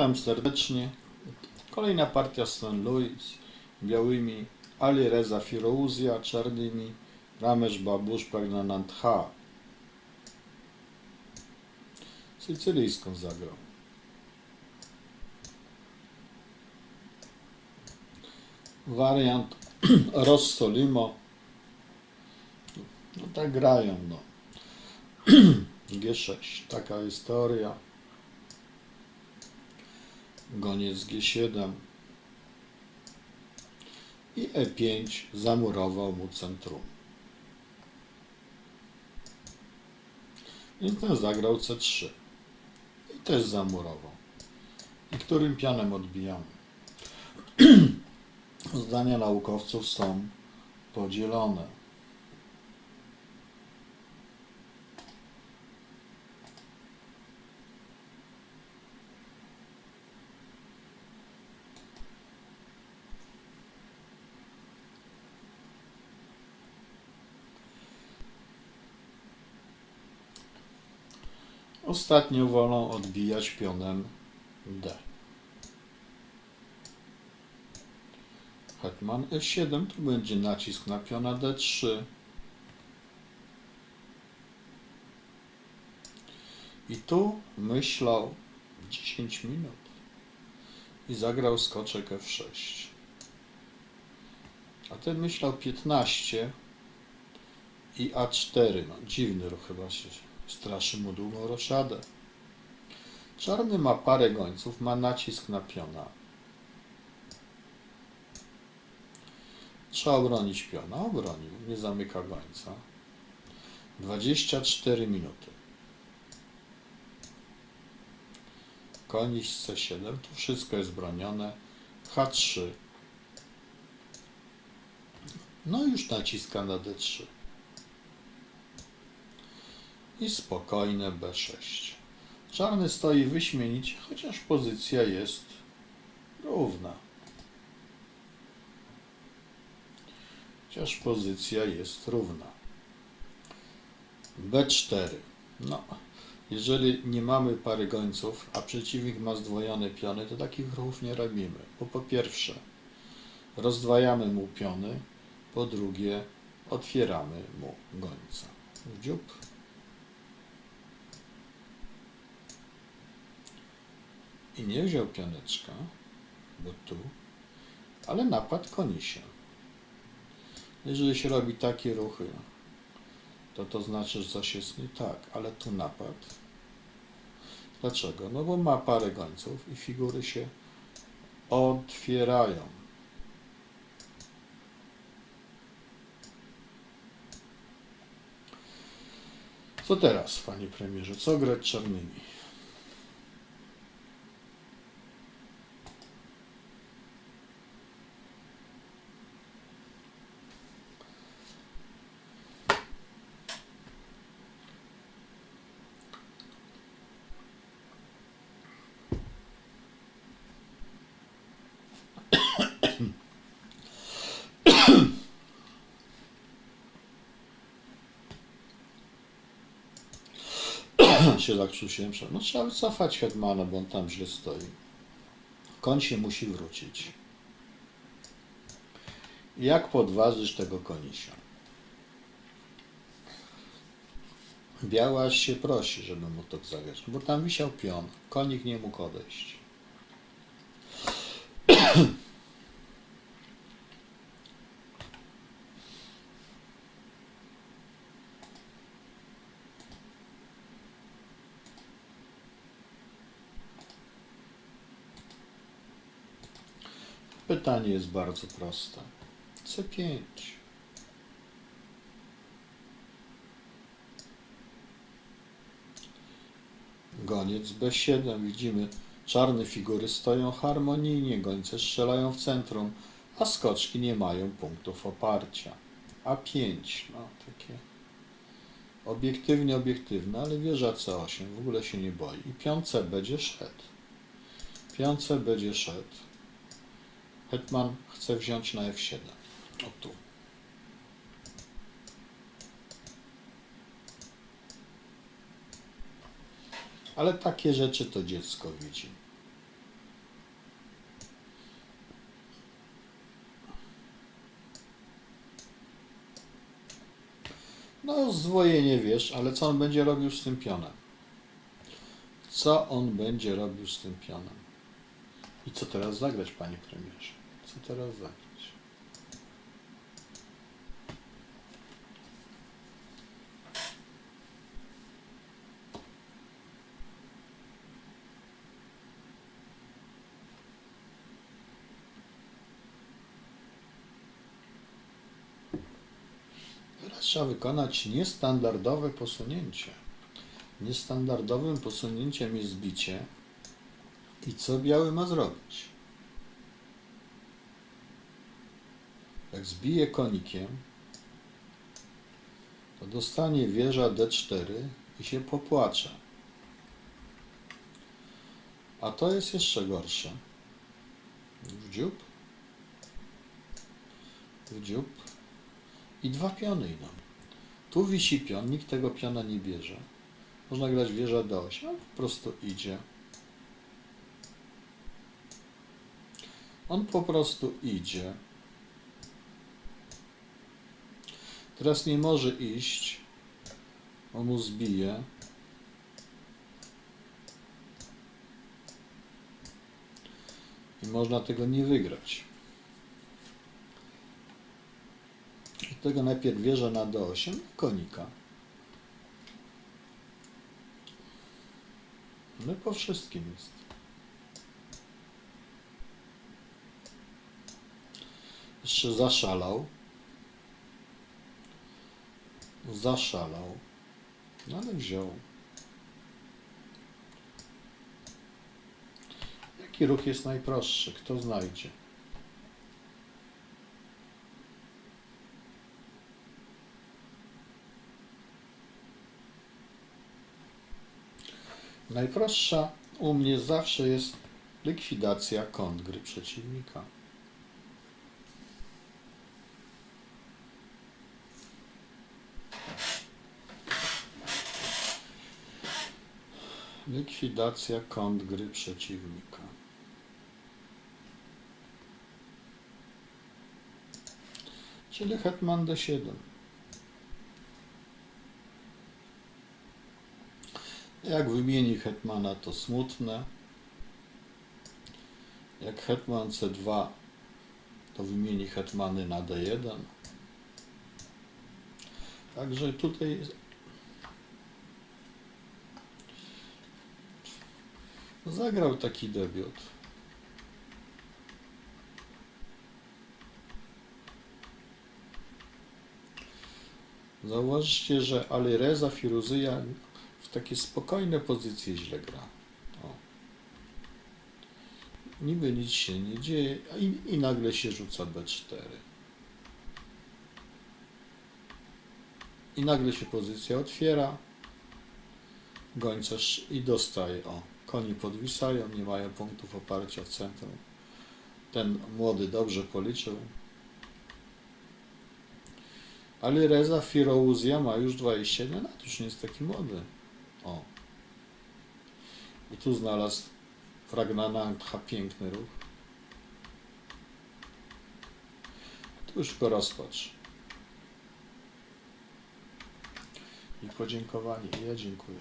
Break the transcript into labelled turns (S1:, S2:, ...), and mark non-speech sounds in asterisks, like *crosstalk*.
S1: Witam serdecznie. Kolejna partia St. Louis. Białymi Ali Reza Firouzja, czarnymi Ramesh Babusz Pragnanand H. Sycylijską zagrał. Wariant *clears throat* Rossolimo. No tak grają, no. *clears throat* G6, taka jest teoria. Goniec G7 i E5 zamurował mu centrum. Więc ten zagrał C3 i też zamurował. I którym pianem odbijamy? *clears throat* Zdania naukowców są podzielone. Ostatnio wolą odbijać pionem D. Hetman E7 to będzie nacisk na piona D3. I tu myślał 10 minut i zagrał skoczek F6. A ten myślał 15 i A4. No, dziwny ruch chyba się straszy mu długą roszadę. Czarny ma parę gońców, ma nacisk na piona. Trzeba obronić piona. Obronił. Nie zamyka gońca. 24 minuty. Z C7. Tu wszystko jest bronione. H3. No już naciska na D3 i spokojne B6. Czarny stoi wyśmienicie, chociaż pozycja jest równa. Chociaż pozycja jest równa. B4. No, jeżeli nie mamy pary gońców, a przeciwnik ma zdwojone piony, to takich ruchów nie robimy. Bo po pierwsze, rozdwajamy mu piony, po drugie, otwieramy mu gońca. Dziób. I nie wziął pioneczka, bo tu, ale napadł konisia. Jeżeli się robi takie ruchy, to to znaczy, że coś jest nie tak, ale tu napad. Dlaczego? No bo ma parę gońców i figury się otwierają. Co teraz, panie premierze? Co grać czarnymi? Się zakrztusiłem. No trzeba wycofać Hetmana, bo on tam źle stoi. Koń się musi wrócić. Jak podważysz tego konisia? Biała aż się prosi, żeby mu to zagrać, bo tam wisiał pion. Konik nie mógł odejść. Pytanie jest bardzo proste. C5. Goniec B7. Widzimy, czarne figury stoją harmonijnie, gońce strzelają w centrum, a skoczki nie mają punktów oparcia. A5, no takie obiektywnie obiektywne, ale wieża C8 w ogóle się nie boi. I piące będzie szedł. Piące będzie szedł. Hetman chce wziąć na F7. O tu. Ale takie rzeczy to dziecko widzi. No, zdwojenie wiesz, ale co on będzie robił z tym pionem? Co on będzie robił z tym pionem? I co teraz zagrać, panie premierze? Teraz? Teraz trzeba wykonać niestandardowe posunięcie. Niestandardowym posunięciem jest bicie. I co biały ma zrobić? Jak zbije konikiem, to dostanie wieża D4 i się popłacze. A to jest jeszcze gorsze. W dziób. W dziób. I dwa piony idą. Tu wisi pion, nikt tego piona nie bierze. Można grać wieża D8, on po prostu idzie. On po prostu idzie. Teraz nie może iść. On mu zbije. I można tego nie wygrać. Dlatego najpierw wieża na D8, konika. No i po wszystkim jest. Jeszcze zaszalał. Zaszalał. No ale wziął. Jaki ruch jest najprostszy? Kto znajdzie? Najprostsza u mnie zawsze jest likwidacja kont gry przeciwnika. Likwidacja kont gry przeciwnika. Czyli hetman d7. Jak wymieni hetmana, to smutne. Jak hetman c2, to wymieni hetmany na d1. Także tutaj zagrał taki debiut. Zauważcie, że Alireza Firuzyja w takie spokojne pozycje źle gra. O. Niby nic się nie dzieje i, i nagle się rzuca B4. I nagle się pozycja otwiera. Gońcerz i dostaje. O, koni podwisają, nie mają punktów oparcia w centrum. Ten młody dobrze policzył. Ale Reza Firouzja ma już 21 lat, już nie jest taki młody. O. I tu znalazł Fragnanantha piękny ruch. Tu już go rozpacz. I podziękowanie. Ja dziękuję.